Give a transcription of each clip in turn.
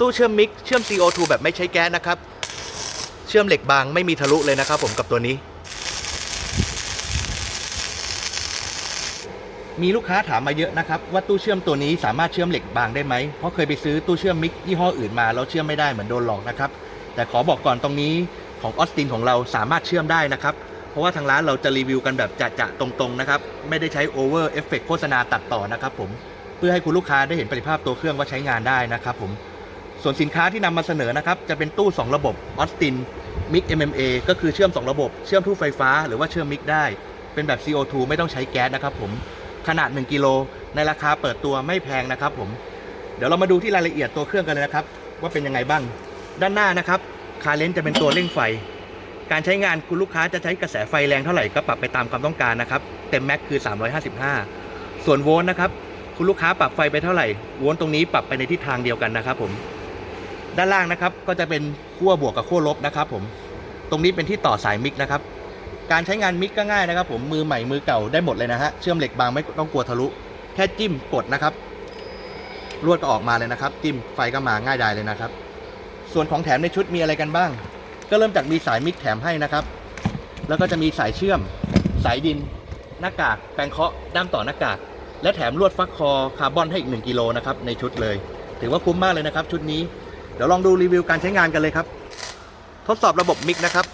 ตู้เชื่อมมิกเชื่อม CO2 แบบไม่ใช้แก๊สนะครับ เชื่อมเหล็กบางไม่มีทะลุเลยนะครับผมกับตัวนี้ มีลูกค้าถามมาเยอะนะครับ ว่าตู้เชื่อมตัวนี้สามารถเชื่อมเหล็กบางได้ไหมเพราะเคยไปซื้อตู้เชื่อมมิกยี่ห้ออื่นมาแล้วเชื่อมไม่ได้เหมือนโดนหลอกนะครับแต่ขอบอกก่อนตรงนี้ของออสตินของเราสามารถเชื่อมได้นะครับ เพราะว่าทางร้านเราจะรีวิวกันแบบจะๆตรงๆนะครับ ไม่ได้ใช้โอเวอร์เอฟเฟกโฆษณาตัดต่อนะครับผม เพื่อให้คุณลูกค้าได้เห็นประสิทธิภาพตัวเครื่องว่าใช้งานได้นะครับผม ส่วนสินค้าที่นำมาเสนอนะครับจะเป็นตู้ 2 ระบบออสตินมิก MMA ก็คือเชื่อม 2 ระบบ เชื่อมทู่ไฟฟ้าหรือว่าเชื่อมมิกได้ เป็นแบบ CO2 ไม่ต้องใช้แก๊สนะครับผมขนาด 1 กิโลในราคาเปิดตัวไม่แพงนะครับผมเดี๋ยวเรามาดูที่รายละเอียดตัวเครื่องกันเลยนะครับ ว่าเป็นยังไงบ้าง ด้านหน้านะครับคาเลนจะเป็นตัวเร่งไฟ การใช้งานคุณลูกค้าจะใช้กระแสไฟแรงเท่าไหร่ก็ปรับไปตามความต้องการนะครับเต็มแม็กคือ 355 ส่วนโวลต์นะครับคุณลูกค้าปรับไฟไปเท่าไหร่โวลต์ตรงนี้ปรับไปในทิศทางเดียวกันนะครับผม ด้านล่างนะครับก็จะเป็นขั้วบวกกับขั้วลบนะครับผมตรงนี้เป็นที่ต่อสายมิกนะครับการใช้งานมิกก็ง่ายนะครับ ผมมือใหม่มือเก่าได้หมดเลยนะฮะเชื่อมเหล็กบางไม่ต้องกลัวทะลุ แค่จิ้มกดนะครับลวดก็ออกมาเลยนะครับ จิ้มไฟก็มาง่ายดายเลยนะครับ ส่วนของแถมในชุดมีอะไรกันบ้าง ก็เริ่มจากมีสายมิกแถมให้นะครับ แล้วก็จะมีสายเชื่อม สายดิน หน้ากากแปรงเคาะด้ามต่อหน้ากากและแถมลวดฟักคอคาร์บอนให้อีก 1กิโลนะครับในชุดเลย ถือว่าคุ้มมากเลยนะครับ ชุดนี้ เดี๋ยวลองดูรีวิวการใช้งานกันเลยครับ ทดสอบระบบมิกนะครับ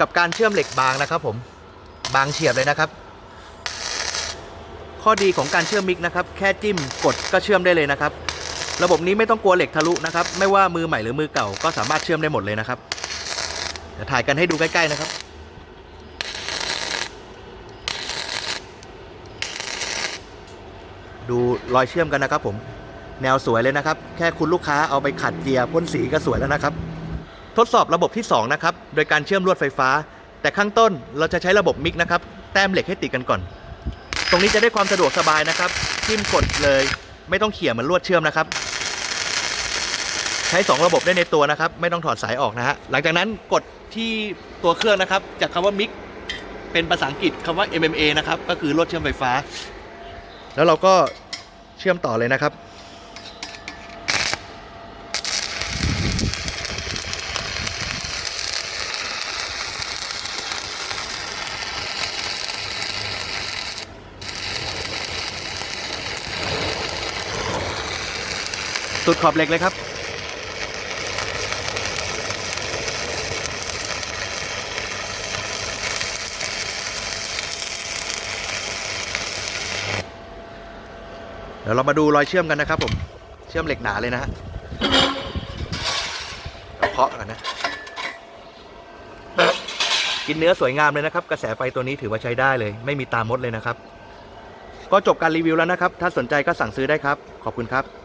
กับการเชื่อมเหล็กบางนะครับ ผมบางเฉียบเลยนะครับ ข้อดีของการเชื่อมมิกนะครับ แค่จิ้มกดก็เชื่อมได้เลยนะครับ ระบบนี้ไม่ต้องกลัวเหล็กทะลุนะครับ ไม่ว่ามือใหม่หรือมือเก่าก็สามารถเชื่อมได้หมดเลยนะครับเดี๋ยวถ่ายกันให้ดูใกล้ ๆนะครับดูรอยเชื่อมกันนะครับผม แนวสวยเลยนะครับ แค่คุณลูกค้าเอาไปขัดเกียร์พ่นสีก็สวยแล้วนะครับ ทดสอบระบบที่ 2 นะครับ โดยการเชื่อมลวดไฟฟ้า แต่ข้างต้นเราจะใช้ระบบมิกนะครับ แต้มเหล็กให้ติดกันก่อน ตรงนี้จะได้ความสะดวกสบายนะครับจิ้มกดเลย ไม่ต้องเขี่ยเหมือนลวดเชื่อมนะครับ ใช้ 2 ระบบได้ในตัวนะครับ ไม่ต้องถอดสายออกนะฮะหลังจากนั้นกดที่ตัวเครื่องนะครับ จากคำว่ามิกเป็นภาษาอังกฤษคำว่า MMA นะครับก็คือลวดเชื่อมไฟฟ้า แล้วเราก็เชื่อมต่อเลยนะครับ สุดขอบเหล็กเลยครับ เดี๋ยวเรามาดูรอยเชื่อมกันนะครับผม เชื่อมเหล็กหนาเลยนะฮะเราเคาะกันนะ กินเนื้อสวยงามเลยนะครับ กระแสไฟตัวนี้ถือว่าใช้ได้เลย ไม่มีตามดเลยนะครับ ก็จบการรีวิวแล้วนะครับ ถ้าสนใจก็สั่งซื้อได้ครับ ขอบคุณครับ